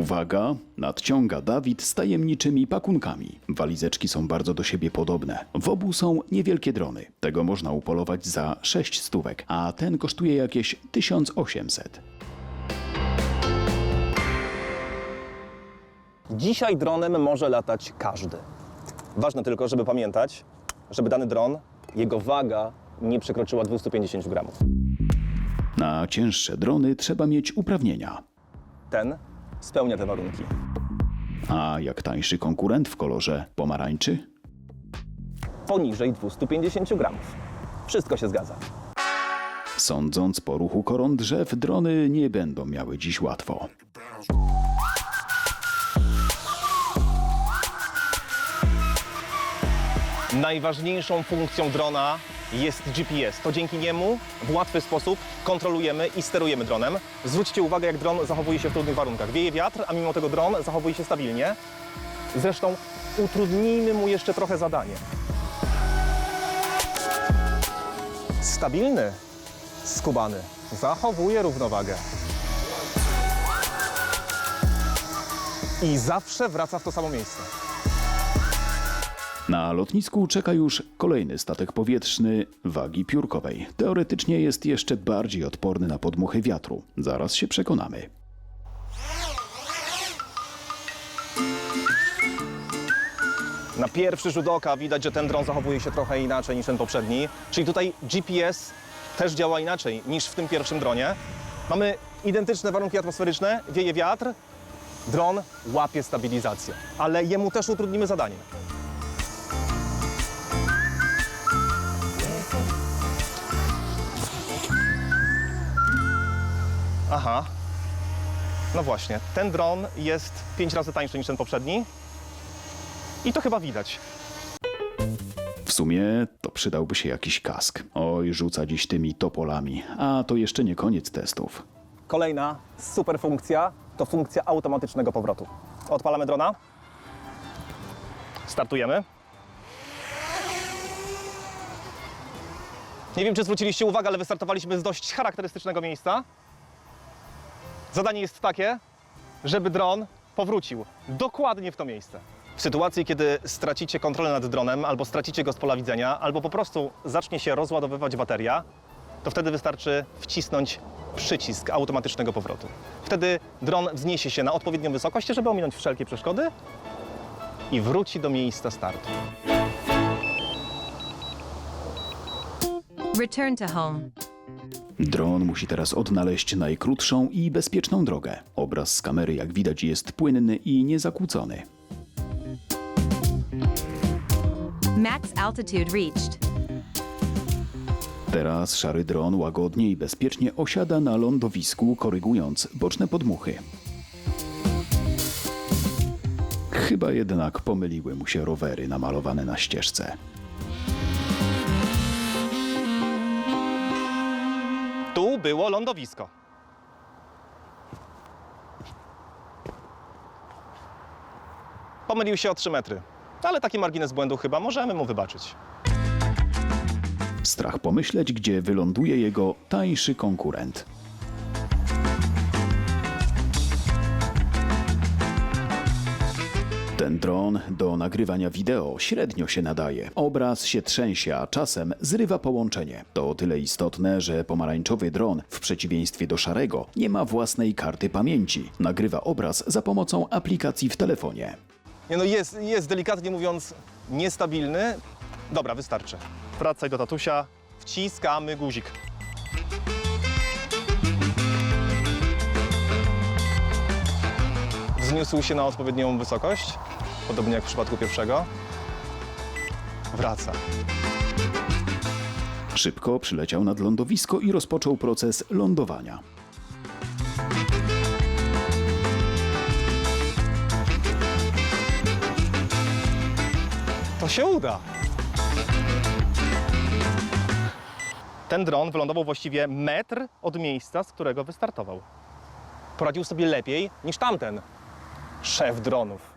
Uwaga, nadciąga Dawid z tajemniczymi pakunkami. Walizeczki są bardzo do siebie podobne. W obu są niewielkie drony. Tego można upolować za 6 stówek, a ten kosztuje jakieś 1800. Dzisiaj dronem może latać każdy. Ważne tylko, żeby pamiętać, żeby dany dron, jego waga nie przekroczyła 250 gramów. Na cięższe drony trzeba mieć uprawnienia. Ten spełnia te warunki. A jak tańszy konkurent w kolorze pomarańczy? Poniżej 250 gramów. Wszystko się zgadza. Sądząc po ruchu koron drzew, drony nie będą miały dziś łatwo. Najważniejszą funkcją drona jest GPS. To dzięki niemu w łatwy sposób kontrolujemy i sterujemy dronem. Zwróćcie uwagę, jak dron zachowuje się w trudnych warunkach. Wieje wiatr, a mimo tego dron zachowuje się stabilnie. Zresztą utrudnijmy mu jeszcze trochę zadanie. Stabilny, skubany, zachowuje równowagę. I zawsze wraca w to samo miejsce. Na lotnisku czeka już kolejny statek powietrzny wagi piórkowej. Teoretycznie jest jeszcze bardziej odporny na podmuchy wiatru. Zaraz się przekonamy. Na pierwszy rzut oka widać, że ten dron zachowuje się trochę inaczej niż ten poprzedni. Czyli tutaj GPS też działa inaczej niż w tym pierwszym dronie. Mamy identyczne warunki atmosferyczne, wieje wiatr, dron łapie stabilizację, ale jemu też utrudnimy zadanie. Aha, no właśnie, ten dron jest 5 razy tańszy niż ten poprzedni, i to chyba widać. W sumie to przydałby się jakiś kask. Oj, rzuca dziś tymi topolami. A to jeszcze nie koniec testów. Kolejna super funkcja to funkcja automatycznego powrotu. Odpalamy drona. Startujemy. Nie wiem, czy zwróciliście uwagę, ale wystartowaliśmy z dość charakterystycznego miejsca. Zadanie jest takie, żeby dron powrócił dokładnie w to miejsce. W sytuacji, kiedy stracicie kontrolę nad dronem, albo stracicie go z pola widzenia, albo po prostu zacznie się rozładowywać bateria, to wtedy wystarczy wcisnąć przycisk automatycznego powrotu. Wtedy dron wzniesie się na odpowiednią wysokość, żeby ominąć wszelkie przeszkody i wróci do miejsca startu. Return to home. Dron musi teraz odnaleźć najkrótszą i bezpieczną drogę. Obraz z kamery, jak widać, jest płynny i niezakłócony. Max altitude reached. Teraz szary dron łagodnie i bezpiecznie osiada na lądowisku, korygując boczne podmuchy. Chyba jednak pomyliły mu się rowery namalowane na ścieżce. Tu było lądowisko. Pomylił się o 3 metry, ale taki margines błędu chyba możemy mu wybaczyć. Strach pomyśleć, gdzie wyląduje jego tańszy konkurent. Ten dron do nagrywania wideo średnio się nadaje. Obraz się trzęsie, a czasem zrywa połączenie. To o tyle istotne, że pomarańczowy dron, w przeciwieństwie do szarego, nie ma własnej karty pamięci. Nagrywa obraz za pomocą aplikacji w telefonie. Nie no, jest, jest delikatnie mówiąc niestabilny. Dobra, wystarczy. Wracaj do tatusia, wciskamy guzik. Wzniósł się na odpowiednią wysokość, podobnie jak w przypadku pierwszego. Wraca. Szybko przyleciał nad lądowisko i rozpoczął proces lądowania. To się uda. Ten dron wylądował właściwie metr od miejsca, z którego wystartował. Poradził sobie lepiej niż tamten szef dronów.